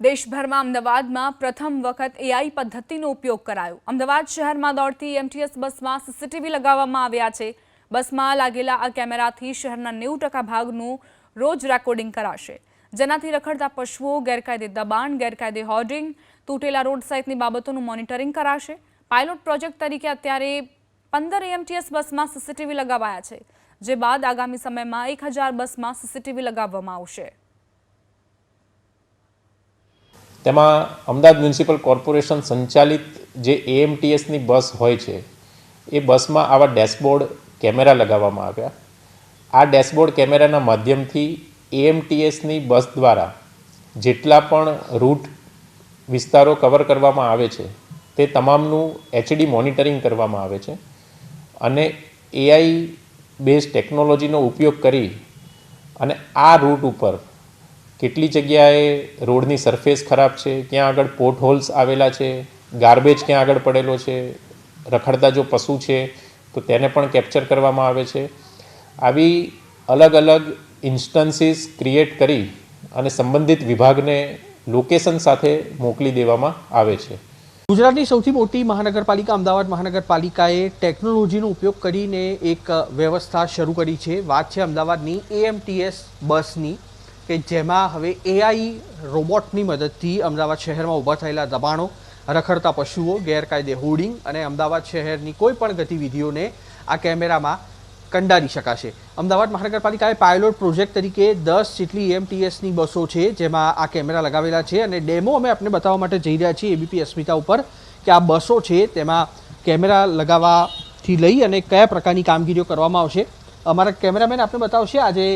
દેશભરમાં અમદાવાદમાં પ્રથમ વખત એઆઈ પદ્ધતિનો ઉપયોગ કરાયો. અમદાવાદ શહેરમાં દોડતી એમટીએસ બસમાં સીસીટીવી લગાવવામાં આવ્યા છે. બસમાં લાગેલા આ કેમેરાથી શહેરના નેવું ટકા ભાગનું રોજ રેકોર્ડિંગ કરાશે. જેનાથી રખડતા પશુઓ, ગેરકાયદે દબાણ, ગેરકાયદે હોર્ડિંગ, તૂટેલા રોડ સહિતની બાબતોનું મોનિટરિંગ કરાશે. પાયલોટ પ્રોજેક્ટ તરીકે અત્યારે પંદર એમટીએસ બસમાં સીસીટીવી લગાવાયા છે, જે બાદ આગામી સમયમાં એક હજાર બસમાં સીસીટીવી લગાવવામાં આવશે. તેમાં અમદાવાદ મ્યુનિસિપલ કોર્પોરેશન સંચાલિત જે એએમટીએસની બસ હોય છે, એ બસમાં આવા ડેશબોર્ડ કેમેરા લગાવવામાં આવ્યા. આ ડેશબોર્ડ કેમેરાના માધ્યમથી એએમટીએસની બસ દ્વારા જેટલા પણ રૂટ વિસ્તારો કવર કરવામાં આવે છે, તે તમામનું એચડી મોનિટરિંગ કરવામાં આવે છે અને એઆઈ બેઝ ટેકનોલોજીનો ઉપયોગ કરી અને આ રૂટ ઉપર કેટલી જગ્યાએ રોડની સરફેસ ખરાબ છે, ક્યાં આગળ પોર્ટ હોલ્સ આવેલા છે, ગાર્બેજ ક્યાં આગળ પડેલો છે, રખડતા જો પશુ છે, તો તેને પણ કેપ્ચર કરવામાં આવે છે. આવી અલગ અલગ ઇન્સ્ટન્સીસ ક્રિએટ કરી અને સંબંધિત વિભાગને લોકેશન સાથે મોકલી દેવામાં આવે છે. ગુજરાતની સૌથી મોટી મહાનગરપાલિકા અમદાવાદ મહાનગરપાલિકાએ ટેકનોલોજીનો ઉપયોગ કરીને એક વ્યવસ્થા શરૂ કરી છે. વાત છે અમદાવાદની એએમટીએસ બસની. કે જેમાં હવે એઆઈ રોબોટની મદદથી અમદાવાદ શહેરમાં ઊભા થયેલા દબાણો, રખડતા પશુઓ, ગેરકાયદે હોર્ડિંગ અને અમદાવાદ શહેરની કોઈ પણ ગતિવિધિઓને આ કેમેરામાં કંડારી શકાશે. અમદાવાદ મહાનગરપાલિકાએ પાયલોટ પ્રોજેક્ટ તરીકે દસ જેટલી એમટીએસની બસો છે, જેમાં આ કેમેરા લગાવેલા છે અને ડેમો અમે આપને બતાવવા માટે જઈ રહ્યા છીએ એબીપી અસ્મિતા ઉપર, કે આ બસો છે તેમાં કેમેરા લગાવવાથી લઈ અને કયા પ્રકારની કામગીરીઓ કરવામાં આવશે. અમારા કેમેરામેન આપને બતાવશે, આજે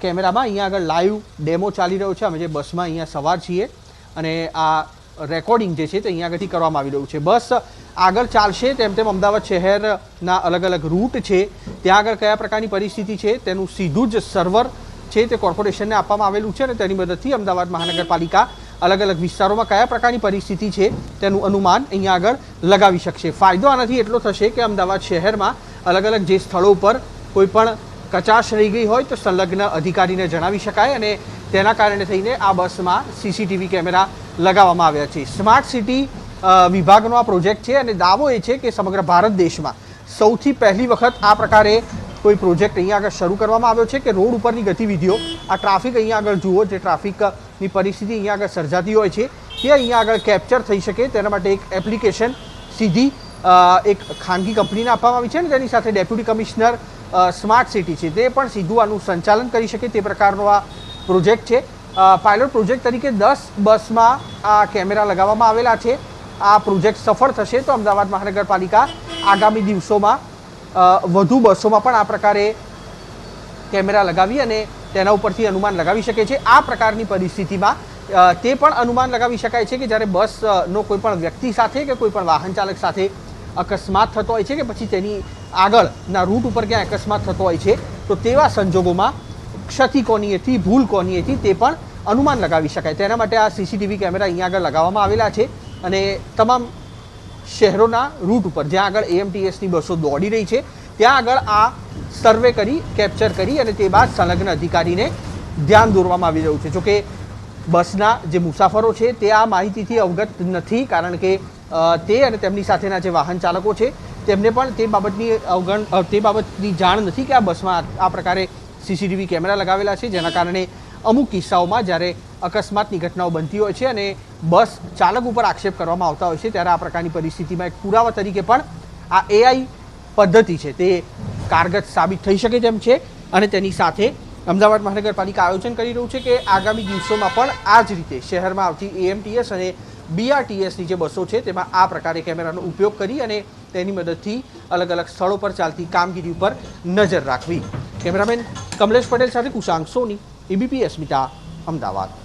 કેમેરામાં અહીંયા આગળ લાઈવ ડેમો ચાલી રહ્યો છે. અમે જે બસમાં અહીંયા સવાર છીએ અને આ રેકોર્ડિંગ જે છે તે અહીંયા આગળથી કરવામાં આવી રહ્યું છે. બસ આગળ ચાલશે તેમ તેમ અમદાવાદ શહેરના અલગ અલગ રૂટ છે. ત્યાં આગળ કયા પ્રકારની પરિસ્થિતિ છે તેનું સીધું જ સર્વર છે તે કોર્પોરેશનને આપવામાં આવેલું છે અને તેની મદદથી અમદાવાદ મહાનગરપાલિકા અલગ અલગ વિસ્તારોમાં કયા પ્રકારની પરિસ્થિતિ છે તેનું અનુમાન અહીંયા આગળ લગાવી શકશે. ફાયદો આનાથી એટલો થશે કે અમદાવાદ શહેરમાં અલગ અલગ જે સ્થળો ઉપર કોઈ પણ કચાશ રહી ગઈ હોય તો સંલગ્ન અધિકારીને જણાવી શકાય અને તેના કારણે થઈને આ બસમાં સીસીટીવી કેમેરા લગાવવામાં આવ્યા છે. સ્માર્ટ સિટી વિભાગનો આ પ્રોજેક્ટ છે અને દાવો એ છે કે સમગ્ર ભારત દેશમાં સૌથી પહેલી વખત આ પ્રકારે કોઈ પ્રોજેક્ટ અહીંયા આગળ શરૂ કરવામાં આવ્યો છે કે રોડ ઉપરની ગતિવિધિઓ, આ ટ્રાફિક અહીંયા આગળ જુઓ, જે ટ્રાફિકની પરિસ્થિતિ અહીંયા આગળ સર્જાતી હોય છે, તે અહીંયા આગળ કેપ્ચર થઈ શકે તેના માટે એક એપ્લિકેશન સીધી એક ખાનગી કંપનીને આપવામાં આવી છે અને તેની સાથે ડેપ્યુટી કમિશનર સ્માર્ટ સિટી છે. તે પણ સીધું આનું સંચાલન કરી શકે તે પ્રકારનો આ પ્રોજેક્ટ છે. પાયલોટ પ્રોજેક્ટ તરીકે દસ બસમાં આ કેમેરા લગાવવામાં આવેલા છે. આ પ્રોજેક્ટ સફળ થશે તો અમદાવાદ મહાનગરપાલિકા આગામી દિવસોમાં વધુ બસોમાં પણ આ પ્રકારે કેમેરા લગાવી અને તેના ઉપરથી અનુમાન લગાવી શકે છે. આ પ્રકારની પરિસ્થિતિમાં તે પણ અનુમાન લગાવી શકાય છે કે જ્યારે બસનો કોઈ પણ વ્યક્તિ સાથે કે કોઈ પણ વાહન ચાલક સાથે અકસ્માત થતો હોય છે કે પછી તેની આગળના રૂટ ઉપર ક્યાં અકસ્માત થતો હોય છે, તો તેવા સંજોગોમાં ક્ષતિ કોની હતી, ભૂલ કોની હતી તે પણ અનુમાન લગાવી શકાય. તેના માટે આ સીસીટીવી કેમેરા અહીંયા આગળ લગાવવામાં આવેલા છે અને તમામ શહેરોના રૂટ ઉપર, જ્યાં આગળ એએમટીએસની બસો દોડી રહી છે, ત્યાં આગળ આ સર્વે કરી, કેપ્ચર કરી અને તે બાદ સંલગ્ન અધિકારીને ધ્યાન દોરવામાં આવી રહ્યું છે. જોકે બસના જે મુસાફરો છે તે આ માહિતીથી અવગત નથી, કારણ કે તે અને તેમની સાથેના જે વાહન ચાલકો છે, તેમને પણ તે બાબતની અવગણ તે બાબતની જાણ નથી કે આ બસમાં આ પ્રકારે સીસીટીવી કેમેરા લગાવેલા છે, જેના કારણે અમુક કિસ્સાઓમાં જ્યારે અકસ્માતની ઘટનાઓ બનતી હોય છે અને બસ ચાલક ઉપર આક્ષેપ કરવામાં આવતા હોય છે, ત્યારે આ પ્રકારની પરિસ્થિતિમાં એક પુરાવા તરીકે પણ આ એઆઈ પદ્ધતિ છે, તે કારગત સાબિત થઈ શકે તેમ છે અને તેની સાથે અમદાવાદ મહાનગરપાલિકા આયોજન કરી રહ્યું છે કે આગામી દિવસોમાં પણ આ જ રીતે શહેરમાં આવતી એએમટીએસ અને બીઆરટીએસની જે બસો છે, તેમાં આ પ્રકારે કેમેરાનો ઉપયોગ કરી અને તેની મદદથી અલગ અલગ સ્થળો પર ચાલતી કામગીરી ઉપર નજર રાખવી. કેમેરામેન કમલેશ પટેલ સાથે કુશાંક સોની, એબીપી અસ્મિતા અમદાવાદ.